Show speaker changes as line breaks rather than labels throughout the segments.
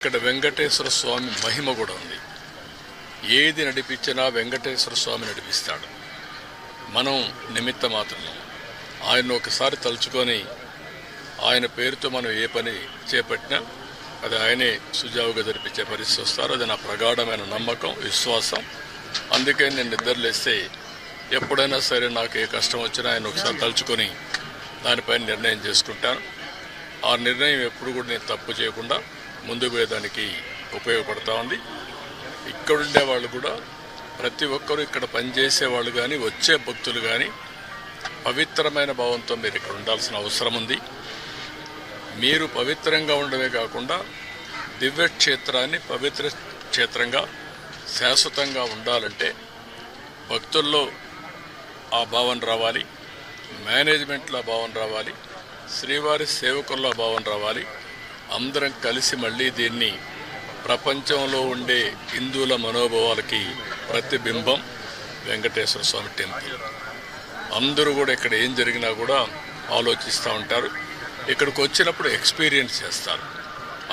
ఇక్కడ వెంకటేశ్వర స్వామి మహిమ కూడా ఉంది. ఏది నడిపించినా వెంకటేశ్వర స్వామి నడిపిస్తాడు. మనం నిమిత్త మాత్రం ఆయన ఒకసారి తలుచుకొని ఆయన పేరుతో మనం ఏ పని చేపట్టినా అది ఆయనే సుజావుగా జరిపించే పరిస్థితి వస్తారు. అది నా ప్రగాఢమైన నమ్మకం విశ్వాసం. అందుకే నేను నిద్రలేస్తే ఎప్పుడైనా సరే నాకు ఏ కష్టం వచ్చినా ఆయన ఒకసారి తలుచుకొని దానిపైన నిర్ణయం చేసుకుంటాను. ఆ నిర్ణయం ఎప్పుడు కూడా నేను తప్పు చేయకుండా ముందుకు పోయేదానికి ఉపయోగపడతా ఉంది. ఇక్కడ ఉండే వాళ్ళు కూడా ప్రతి ఒక్కరూ ఇక్కడ పనిచేసే వాళ్ళు కానీ వచ్చే భక్తులు కానీ పవిత్రమైన భావంతో మీరు ఇక్కడ ఉండాల్సిన అవసరం ఉంది. మీరు పవిత్రంగా ఉండమే కాకుండా దివ్య క్షేత్రాన్ని పవిత్ర క్షేత్రంగా శాశ్వతంగా ఉండాలంటే భక్తుల్లో ఆ భావన రావాలి. మేనేజ్మెంట్లో భావన రావాలి. శ్రీవారి సేవకుల్లో భావన రావాలి. అందరం కలిసి మళ్ళీ దీన్ని ప్రపంచంలో ఉండే హిందువుల మనోభావాలకి ప్రతిబింబం వెంకటేశ్వర స్వామి టెంపుల్. అందరూ కూడా ఇక్కడ ఏం జరిగినా కూడా ఆలోచిస్తూ ఉంటారు. ఇక్కడికి వచ్చినప్పుడు ఎక్స్పీరియన్స్ చేస్తారు.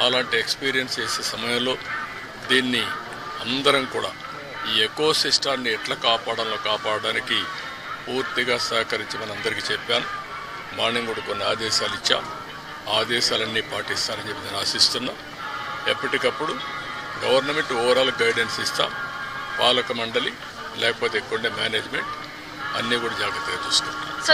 అలాంటి ఎక్స్పీరియన్స్ చేసే సమయంలో దీన్ని అందరం కూడా ఈ ఎకో సిస్టాన్ని ఎట్లా కాపాడాలో కాపాడడానికి పూర్తిగా సహకరించి మనందరికీ చెప్పాను. మార్నింగ్ కూడా కొన్ని ఆదేశాలు ఇచ్చాం. ఆదేశాలన్నీ పాటిస్తారని చెప్పి నేను ఆశిస్తున్నా. ఎప్పటికప్పుడు గవర్నమెంట్ ఓవరాల్ గైడెన్స్ ఇస్తాం. పాలక మండలి లేకపోతే కొండ మేనేజ్మెంట్ అన్నీ కూడా జాగ్రత్తగా చూసుకుంటాం